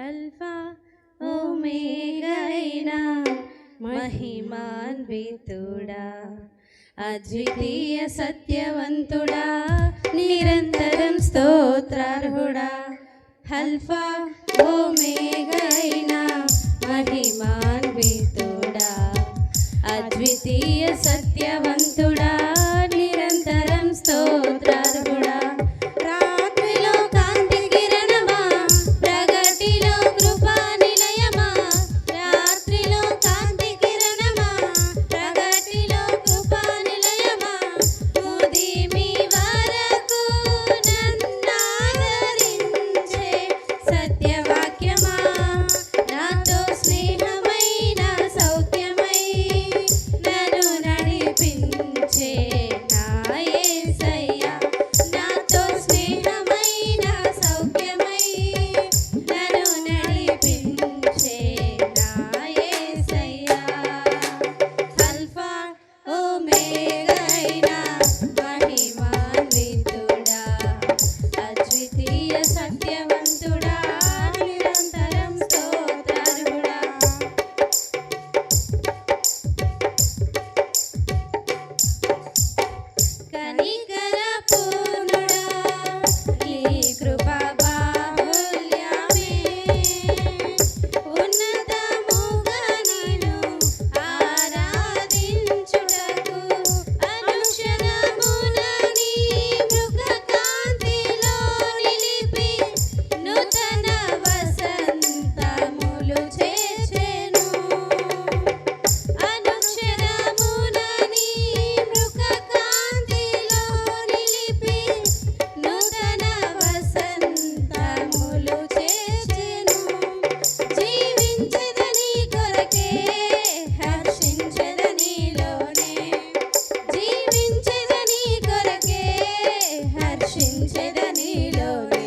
Alpha ఓమేగైనా మహిమాన్వితుడా అద్వితీయ సత్యవంతుడా నిరంతరం స్తోత్రార్హుడా. Alpha ఓమేగైనా మహిమాన్వితుడా అద్వితీయ సత్య love.